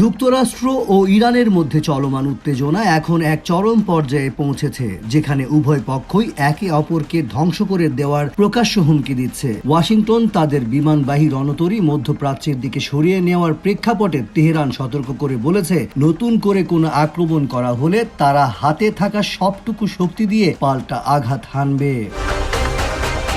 যুক্তরাষ্ট্র ও ইরানের মধ্যে চলমান উত্তেজনা এখন এক চরম পর্যায়ে পৌঁছেছে, যেখানে উভয় পক্ষই একে অপরকে ধ্বংস করে দেওয়ার প্রকাশ্য হুমকি দিচ্ছে। ওয়াশিংটন তাদের বিমানবাহী রণতরী মধ্যপ্রাচ্যের দিকে সরিয়ে নেওয়ার প্রেক্ষাপটে তেহরান সতর্ক করে বলেছে, নতুন করে কোনো আক্রমণ করা হলে তারা হাতে থাকা সবটুকু শক্তি দিয়ে পাল্টা আঘাত হানবে।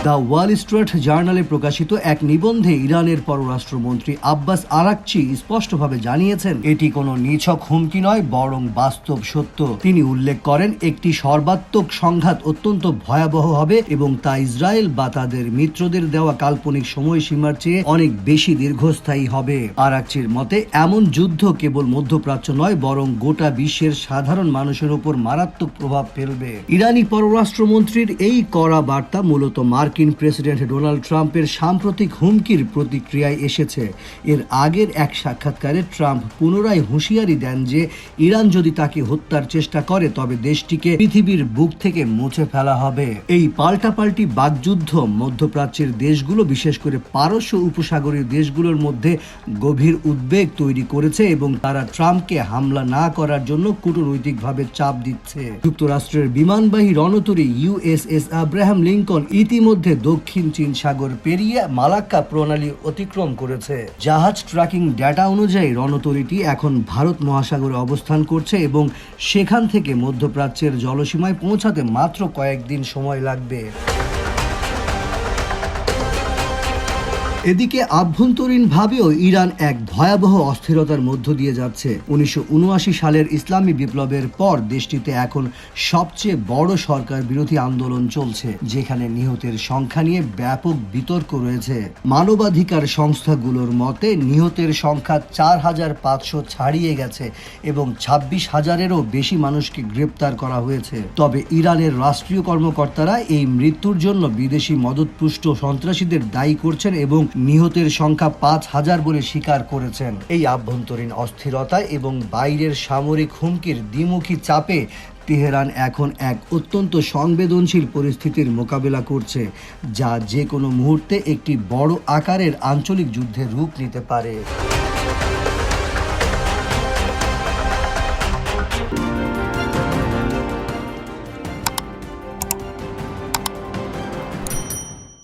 দ্য ওয়াল স্ট্রিট জার্নালে প্রকাশিত এক নিবন্ধে ইরানের পররাষ্ট্রমন্ত্রী আব্বাস আরাকচি স্পষ্টভাবে জানিয়েছেন, এটি কোনো নিছক হুমকি নয়, বরং বাস্তব সত্য। তিনি উল্লেখ করেন, একটি সর্বাত্মক সংঘাত অত্যন্ত ভয়াবহ হবে এবং তা ইসরায়েল বা তাদের মিত্রদের দেওয়া কাল্পনিক সময়সীমার চেয়ে অনেক বেশি দীর্ঘস্থায়ী হবে। আরাকচির মতে, এমন যুদ্ধ কেবল মধ্যপ্রাচ্য নয়, বরং গোটা বিশ্বের সাধারণ মানুষের উপর মারাত্মক প্রভাব ফেলবে। ইরানি পররাষ্ট্রমন্ত্রীর এই কড়া বার্তা মূলত মার্কিন প্রেসিডেন্ট ডোনাল্ড ট্রাম্পের সাম্প্রতিক হুমকির প্রতিক্রিয়ায় এসেছে। এর আগের এক সাক্ষাৎকারে ট্রাম্প পুনরায় হুঁশিয়ারি দেন যে ইরান যদি তাকে হত্যার চেষ্টা করে, তবে দেশটিকে পৃথিবীর বুক থেকে মুছে ফেলা হবে। এই পাল্টাপাল্টি বাগযুদ্ধ মধ্যপ্রাচ্যের দেশগুলো, বিশেষ করে পারস্য উপসাগরীয় দেশগুলোর মধ্যে গভীর উদ্বেগ তৈরি করেছে এবং তারা ট্রাম্পকে হামলা না করার জন্য কূটনৈতিকভাবে চাপ দিচ্ছে। যুক্তরাষ্ট্রের বিমানবাহী রণতরী ইউএসএস আব্রাহাম লিঙ্কন ইতিমধ্যে দক্ষিণ চীন সাগর পেরিয়ে মালাক্কা প্রণালী অতিক্রম করেছে। জাহাজ ট্র্যাকিং ডেটা অনুযায়ী রণতরীটি এখন ভারত মহাসাগরে অবস্থান করছে এবং সেখান থেকে মধ্যপ্রাচ্যের জলসীমায় পৌঁছাতে মাত্র কয়েকদিন সময় লাগবে। এদিকে আভ্যন্তরীণভাবেও ইরান এক ভয়াবহ অস্থিরতার মধ্য দিয়ে যাচ্ছে। উনিশশো উনআশি সালের ইসলামী বিপ্লবের পর দেশটিতে এখন সবচেয়ে বড় সরকার বিরোধী আন্দোলন চলছে, যেখানে নিহতের সংখ্যা নিয়ে ব্যাপক বিতর্ক রয়েছে। মানবাধিকার সংস্থাগুলোর মতে, নিহতের সংখ্যা চার হাজার পাঁচশো ছাড়িয়ে গেছে এবং ছাব্বিশ হাজারেরও বেশি মানুষকে গ্রেপ্তার করা হয়েছে। তবে ইরানের রাষ্ট্রীয় কর্মকর্তারা এই মৃত্যুর জন্য বিদেশি মদতপুষ্ট সন্ত্রাসীদের দায়ী করছেন এবং নিহতের সংখ্যা পাঁচ হাজার বলে স্বীকার করেছেন। এই আভ্যন্তরীণ অস্থিরতা এবং বাইরের সামরিক হুমকির দ্বিমুখী চাপে তেহরান এখন এক অত্যন্ত সংবেদনশীল পরিস্থিতির মোকাবেলা করছে, যা যে কোনো মুহূর্তে একটি বড় আকারের আঞ্চলিক যুদ্ধের রূপ নিতে পারে।